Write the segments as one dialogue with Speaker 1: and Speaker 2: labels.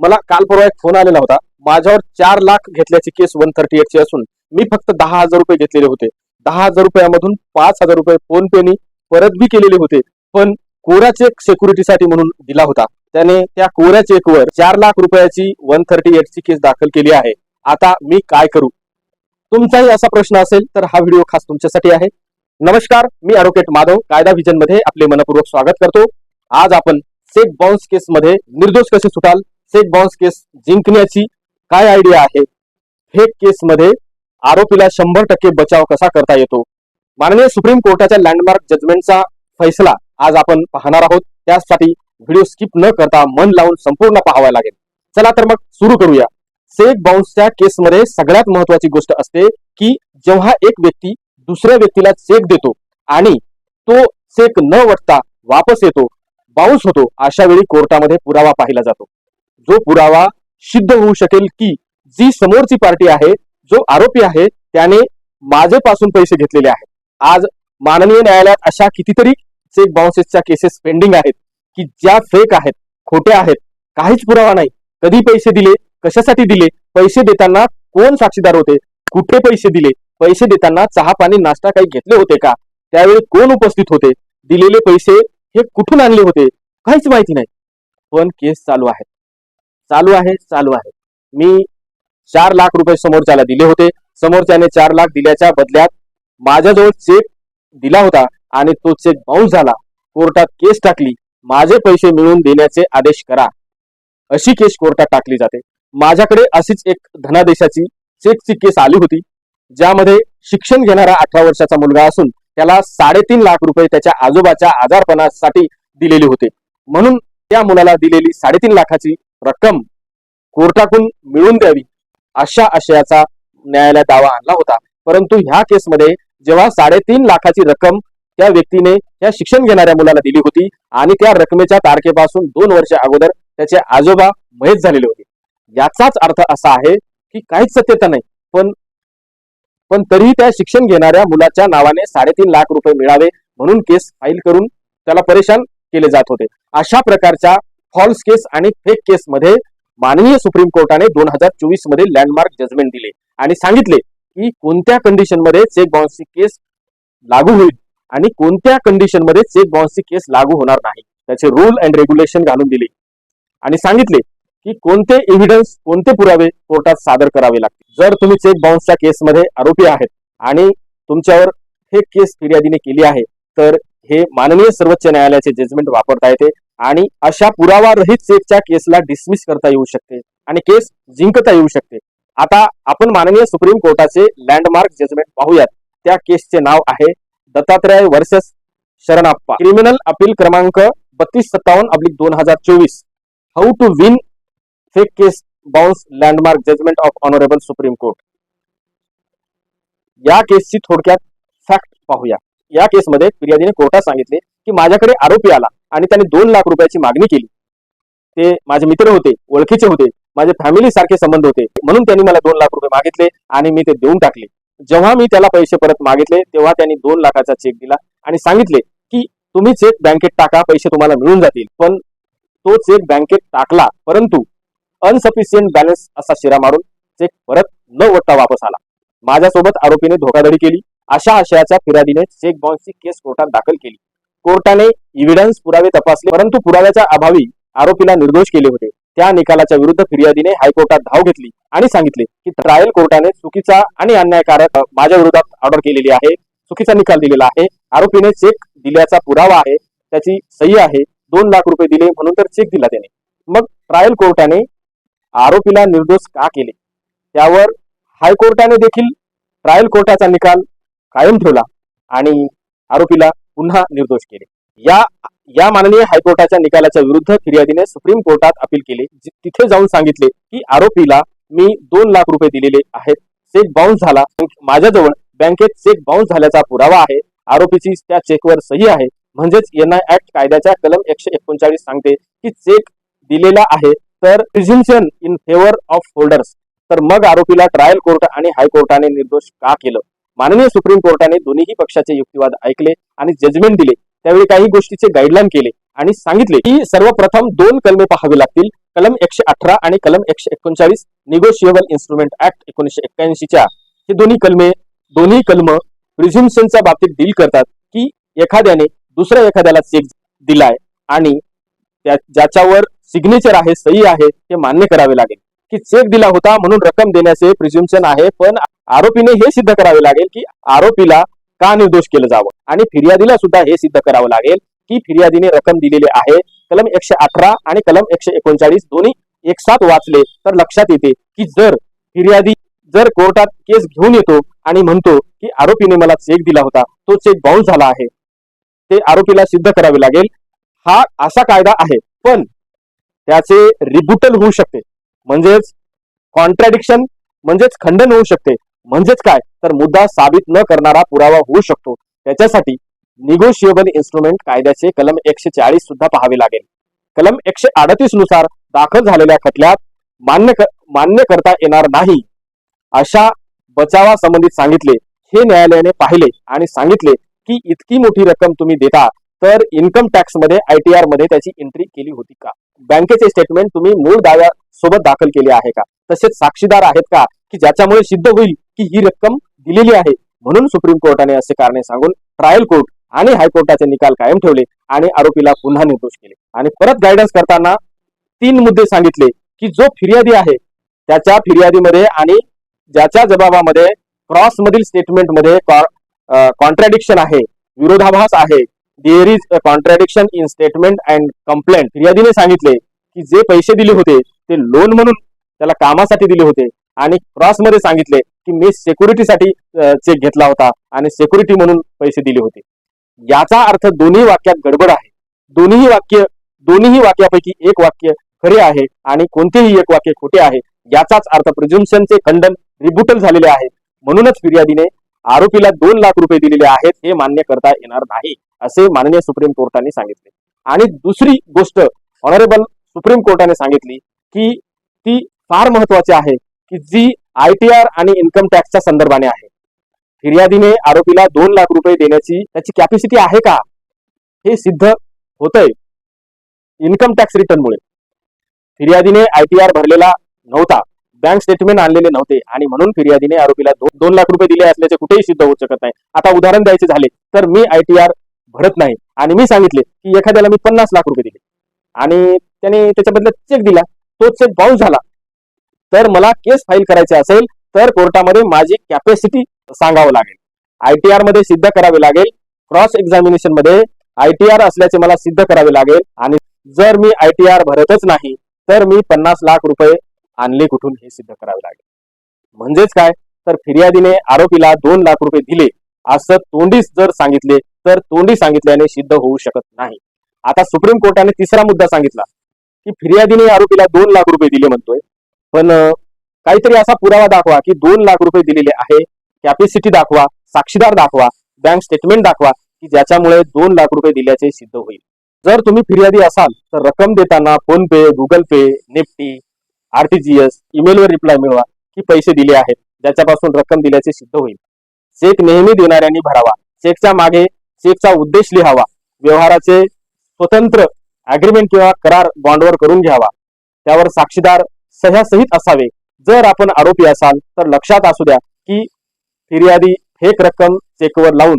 Speaker 1: मला काल परवा एक फोन आलेला होता. माझ्यावर चार लाख घेतल्याची केस वन थर्टी ची असून मी फक्त दहा हजार रुपये घेतलेले होते. दहा हजार रुपयामधून पाच हजार रुपये फोन पेनी परत बी केलेले होते. पण कोरा चेक सेक्युरिटीसाठी म्हणून दिला होता. त्याने त्या कोऱ्या चेकवर चार लाख रुपयाची वन थर्टी ची केस दाखल केली आहे. आता मी काय करू? तुमचाही असा प्रश्न असेल तर हा व्हिडिओ खास तुमच्यासाठी आहे. नमस्कार मी अॅडव्होकेट माधव कायदा विजनमध्ये आपले मनपूर्वक स्वागत करतो. आज आपण सेफ बाउन्स केस मध्ये निर्दोष कसे सुटाल सेट बाउन्स केस जिंकण्याची काय आयडिया आहे? फेक केसमध्ये आरोपीला शंभर टक्के बचाव कसा करता येतो? माननीय सुप्रीम कोर्टाच्या लँडमार्क जजमेंटचा फैसला आज आपण पाहणार आहोत. त्यासाठी व्हिडिओ स्किप न करता मन लावून संपूर्ण पाहावा लागेल. चला तर मग सुरू करूया. सेक बाउन्सच्या केसमध्ये सगळ्यात महत्वाची गोष्ट असते की जेव्हा एक व्यक्ती दुसऱ्या व्यक्तीला चेक देतो आणि तो चेक न वटता वापस येतो बाउन्स होतो अशा वेळी कोर्टामध्ये पुरावा पाहिला जातो. जो पुरावा सिद्ध होऊ शकेल की जी समोरची पार्टी आहे जो आरोपी आहे त्याने माझेपासून पैसे घेतलेले आहेत. आज माननीय न्यायालयात अशा कितीतरी चेक बाउन्सेसच्या केसेस पेंडिंग आहेत की ज्या फेक आहेत खोट्या आहेत काहीच पुरावा नाही. कधी पैसे दिले कशासाठी दिले पैसे देताना कोण साक्षीदार होते कुठे पैसे दिले पैसे देताना चहा पाणी नाश्ता काही घेतले होते का त्यावेळी कोण उपस्थित होते दिलेले पैसे हे कुठून आणले होते काहीच माहिती नाही. पण केस चालू आहे चालू आहे चालू आहे. मी चार लाख रुपये समोरच्याला दिले होते. समोरच्याने चार लाख दिल्याच्या बदल्यात माझ्याजवळ चेक दिला होता आणि तो चेक बाउन्स झाला. कोर्टात केस टाकली. माझे पैसे मिळवून देण्याचे आदेश करा. अशी केस कोर्टात टाकली जाते. माझ्याकडे अशीच एक धनादेशाची चेकची केस आली होती ज्यामध्ये शिक्षण घेणारा अठरा वर्षाचा मुलगा असून त्याला साडेतीन लाख रुपये त्याच्या आजोबाच्या आजारपणासाठी दिलेले होते. म्हणून त्या मुलाला दिलेली साडेतीन लाखाची रक्कम कोर्टाकडून मिळवून द्यावी अशा आशयाचा न्यायालयात दावा आणला होता. परंतु ह्या केसमध्ये जेव्हा साडेतीन लाखाची रक्कम त्या व्यक्तीने या शिक्षण घेणाऱ्या मुलाला दिली होती आणि त्या रकमेच्या तारखेपासून दोन वर्ष अगोदर त्याचे आजोबा मयत झालेले होते. याचाच अर्थ असा आहे की काहीच सत्यता नाही पण पण तरीही त्या शिक्षण घेणाऱ्या मुलाच्या नावाने साडेतीन लाख रुपये मिळावे म्हणून केस फाईल करून त्याला परेशान केले जात होते. अशा प्रकारच्या फॉल्स केस आणि फेक केस मध्ये माननीय सुप्रीम कोर्टाने दोन हजार चोवीसमध्ये लँडमार्क जजमेंट दिले. आणि सांगितले की कोणत्या कंडिशनमध्ये चेक बाउन्सची केस लागू होईल आणि कोणत्या कंडिशनमध्ये चेक बाउन्सची केस लागू होणार नाही. त्याचे रूल अँड रेग्युलेशन घालून दिले. आणि सांगितले की कोणते एव्हिडन्स कोणते पुरावे कोर्टात सादर करावे लागतील. जर तुम्ही चेक बाउन्सच्या केसमध्ये आरोपी आहेत आणि तुमच्यावर हे केस फिर्यादीने केली आहे तर हे माननीय सर्वोच्च न्यायालयाचे जजमेंट वापरता येते. आणि अशा पुरावा रहित चेकच्या केसला डिसमिस करता येऊ शकते आणि केस जिंकता येऊ शकते. आता आपण माननीय सुप्रीम कोर्टाचे लँडमार्क जजमेंट पाहूयात. त्या केसचे नाव आहे Dattatray versus Sharanappa. Criminal appeal क्रमांक बत्तीस सत्तावन्न अब्लिक दोन हजार चोवीस. How to win fake case bounce landmark judgment of honourable Supreme Court या केसची थोडक्यात फॅक्ट पाहूया. या केसमध्ये फिर्यादीने कोर्टात सांगितले की माझ्याकडे आरोपी आला. आणि त्याने दोन लाख रुपयाची मागणी केली. ते माझे मित्र होते ओळखीचे होते माझे फॅमिली सारखे संबंध होते. म्हणून त्यांनी मला दोन लाख रुपये मागितले आणि मी ते देऊन टाकले. जेव्हा मी त्याला पैसे परत मागितले तेव्हा त्यांनी दोन लाखाचा चेक दिला आणि सांगितले की तुम्ही चेक बँकेत टाका पैसे तुम्हाला मिळून जातील. पण तो चेक बँकेत टाकला परंतु अनसफिशियंट बॅलन्स असा शिरा मारून चेक परत न वटता वापस आला. माझ्यासोबत आरोपीने धोकाधडी केली. अशा आशयाच्या फिर्यादीने चेक बाउन्सची केस कोर्टात दाखल केली. कोर्टाने इव्हिडन्स पुरावे तपासले परंतु पुराव्याच्या अभावी आरोपीला निर्दोष केले होते. त्या निकालाच्या विरुद्ध फिर्यादीने हायकोर्टात धाव घेतली आणि सांगितले की ट्रायल कोर्टाने चुकीचा आणि अन्यायकारक माझ्या विरोधात ऑर्डर केलेली आहे चुकीचा निकाल दिलेला आहे आरोपीने चेक दिल्याचा पुरावा आहे त्याची सही आहे दोन लाख रुपये दिले म्हणून तर चेक दिला त्याने. मग ट्रायल कोर्टाने आरोपीला निर्दोष का केले? त्यावर हायकोर्टाने देखील ट्रायल कोर्टाचा निकाल कायम ठेवला आणि आरोपीला पुन्हा निर्दोष केले. या या माननीय हायकोर्टाच्या निकालाच्या विरुद्ध फिर्यादीने सुप्रीम कोर्टात अपील केले. तिथे जाऊन सांगितले की आरोपीला मी दोन लाख रुपये दिलेले आहेत. चेक बाउन्स झाला. माझ्याजवळ बँकेत चेक बाउन्स झाल्याचा पुरावा आहे. आरोपीची त्या चेकवर सही आहे. म्हणजेच एनआय ऍक्ट कायद्याच्या कलम एकशे एकोणचाळीस सांगते की चेक दिलेला आहे तर presumption in favour of holders. तर मग आरोपीला ट्रायल कोर्ट आणि हायकोर्टाने निर्दोष का केलं? माननीय सुप्रीम कोर्टाने दोन्ही पक्षाचे युक्तिवाद ऐकले आणि जजमेंट दिले. त्यावेळी काही गोष्टीचे गाईडलाईन केले आणि सांगितले की सर्वप्रथम दोन कलमे पाहावी लागतील. कलम एकशे अठरा आणि कलम एकशे एकोणचाळीस निगोशिएबल इन्स्ट्रुमेंट ऍक्ट एकोणीशे एक्क्याऐंशीच्या हे दोन्ही कलमे दोन्ही कलम प्रिझ्युम्शनच्या बाबतीत डील करतात की एखाद्याने दुसऱ्या एखाद्याला चेक दिलाय आणि त्या ज्याच्यावर सिग्नेचर आहे सही आहे ते मान्य करावे लागेल. की चेक दिला होता म्हणून रक्कम देण्याचे प्रिझ्युम्शन आहे. पण आरोपीने हे सिद्ध करावे लागेल की आरोपीला का निर्दोष केलं जावं? आणि फिर्यादीला सुद्धा हे सिद्ध करावं लागेल की फिर्यादीने रक्कम दिलेली आहे. कलम एकशे अठरा आणि कलम एकशे एकोणचाळीस दोन्ही एक साथ वाचले तर लक्षात येते की जर फिर्यादी जर कोर्टात केस घेऊन येतो आणि म्हणतो की आरोपीने मला चेक दिला होता तो चेक बाउन्स झाला आहे. ते आरोपीला सिद्ध करावे लागेल. हा असा कायदा आहे. पण त्याचे रिबुटल होऊ शकते. म्हणजेच कॉन्ट्रॅडिक्शन म्हणजेच खंडन होऊ शकते. म्हणजेच काय? तर मुद्दा साबित न करणारा पुरावा होऊ शकतो. त्याच्यासाठी निगोशिएबल इन्स्ट्रुमेंट कायद्याचे कलम एकशे चाळीस सुद्धा पाहावे लागेल. कलम एकशे अडतीसनुसार दाखल झालेल्या खटल्यात मान्य कर, मान्य करता येणार नाही अशा बचावासंबंधित सांगितले. हे न्यायालयाने पाहिले आणि सांगितले की इतकी मोठी रक्कम तुम्ही देता तर इन्कम टॅक्समध्ये आयटीआरमध्ये त्याची एंट्री केली होती का? बँकेचे स्टेटमेंट तुम्ही मूळ दाव्या सोबत दाखल केले आहे का? तसेच साक्षीदार आहेत का? की ज्याच्यामुळे सिद्ध होईल की ही रक्कम दिलेली आहे? म्हणून सुप्रीम कोर्टाने असे कारणे सांगून ट्रायल कोर्ट आणि हायकोर्टाचे निकाल कायम ठेवले आणि आरोपीला पुन्हा निर्दोष केले. आणि परत गायडन्स करताना तीन मुद्दे सांगितले की जो फिर्यादी आहे त्याच्या फिर्यादीमध्ये आणि ज्याच्या जबाबामध्ये क्रॉस मधील स्टेटमेंटमध्ये कॉन्ट्रॅडिक्शन आहे विरोधाभास आहे there is a contradiction in statement and complaint फिर्यादीने सांगितले की जे पैसे दिले होते ते लोन म्हणून त्याला कामासाठी दिले होते. आणि क्रॉसमध्ये सांगितले की मी सेक्युरिटीसाठी चेक घेतला होता आणि सेक्युरिटी म्हणून पैसे दिले होते. याचा अर्थ दोन्ही वाक्यात गडबड आहे. दोन्हीही वाक्य दोन्हीही वाक्यापैकी एक वाक्य खरे आहे आणि कोणतेही एक वाक्य खोटे आहे याचाच अर्थ प्रिझ्युम्शनचे खंडन रिबुटल झालेले आहे. म्हणूनच फिर्यादीने आरोपीला दोन लाख रुपये दिलेले आहेत हे मान्य करता येणार नाही असे माननीय सुप्रीम कोर्टाने सांगितले. आणि दुसरी गोष्ट ऑनरेबल सुप्रीम कोर्टाने सांगितली की ती फार महत्वाची आहे की जी आयटीआर आणि इन्कम टॅक्सच्या संदर्भाने आहे. फिर्यादीने आरोपीला दोन लाख रुपये देण्याची त्याची कॅपॅसिटी आहे का? हे सिद्ध होतंय. इन्कम टॅक्स रिटर्नमुळे. फिर्यादीने आयटीआर भरलेला नव्हता. बँक स्टेटमेंट आणलेले नव्हते आणि म्हणून फिर्यादीने आरोपीला दो- दोन लाख रुपये दिले असल्याचे कुठेही सिद्ध होऊ शकत नाही. आता उदाहरण द्यायचे झाले तर मी आयटीआर भरत नाही. आणि मी सांगितले की एखाद्याला मी पन्नास लाख रुपये दिले. आणि त्याने त्याच्या चेक दिला. तो चेक बाउन्स झाला. तर मला केस फाईल करायचे असेल तर कोर्टामध्ये माझी कॅपॅसिटी सांगावं लागेल. आयटीआरमध्ये सिद्ध करावे लागेल. क्रॉस एक्झामिनेशनमध्ये आयटीआर असल्याचे मला सिद्ध करावे लागेल. आणि जर मी आयटीआर भरतच नाही तर मी पन्नास लाख रुपये आणले कुठून हे सिद्ध करावे लागेल. म्हणजेच काय? तर फिर्यादीने आरोपीला दोन लाख रुपये दिले. असं तोंडीच जर सांगितले तर तोंडी सांगितल्याने सिद्ध होऊ शकत नाही. आता सुप्रीम कोर्टाने तिसरा मुद्दा सांगितला. की फिर्यादीने आरोपीला दोन लाख रुपये दिले म्हणतोय. पण काहीतरी असा पुरावा दाखवा की दोन लाख रुपये दिलेले आहे. कॅपॅसिटी दाखवा साक्षीदार दाखवा बँक स्टेटमेंट दाखवा की ज्याच्यामुळे दोन लाख रुपये दिल्याचे सिद्ध होईल. जर तुम्ही फिर्यादी असाल तर रक्कम देताना PhonePe Google Pay NEFT RTGS ईमेलवर reply मिळवा की पैसे दिले आहेत ज्याच्यापासून रक्कम दिल्याचे सिद्ध होईल. चेक नेहमी देणाऱ्यांनी भरावा. चेकच्या मागे चेकचा उद्देश लिहावा. व्यवहाराचे स्वतंत्र अग्रीमेंट किंवा करार बॉन्डवर करून घ्यावा. त्यावर साक्षीदार सह्यासहित असावे. जर आपण आरोपी असाल तर लक्षात असू द्या की फिर्यादी फेक रक्कम चेकवर लावून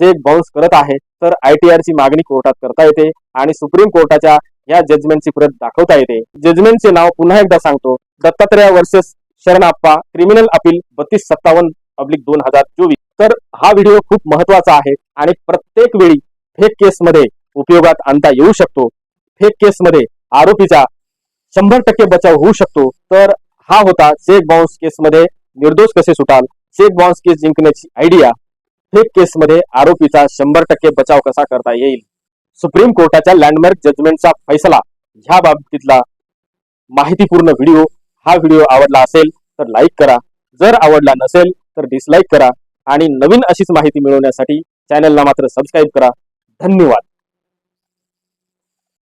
Speaker 1: चेक बाउन्स करत आहे तर आयटीआर ची मागणी कोर्टात करता येते आणि सुप्रीम कोर्टाच्या या जजमेंटची प्रत दाखवता येते. जजमेंटचे नाव पुन्हा एकदा सांगतो. Dattatray versus Sharanappa criminal appeal बत्तीस सत्तावन्न अब्लिक दोन हजार चोवीस. तर हा व्हिडिओ खूप महत्त्वाचा आहे आणि प्रत्येक वेळी फेक केस मध्ये उपयोगात आणता येऊ शकतो. फेक केसमध्ये आरोपीचा शंभर टक्के बचाव होऊ शकतो. तर हा होता चेक बाउन्स केसमध्ये. निर्दोष कसे सुटाल? चेक बाउन्स केस जिंकण्याची आयडिया फेक केसमध्ये आरोपीचा शंभर टक्के बचाव कसा करता येईल? सुप्रीम कोर्टाच्या लँडमार्क जजमेंटचा फैसला. ह्या बाबतीतला माहितीपूर्ण व्हिडिओ हा व्हिडिओ आवडला असेल तर लाईक करा. जर आवडला नसेल तर डिसलाईक करा. आणि नवीन अशीच माहिती मिळवण्यासाठी चॅनलला मात्र सबस्क्राईब करा. धन्यवाद.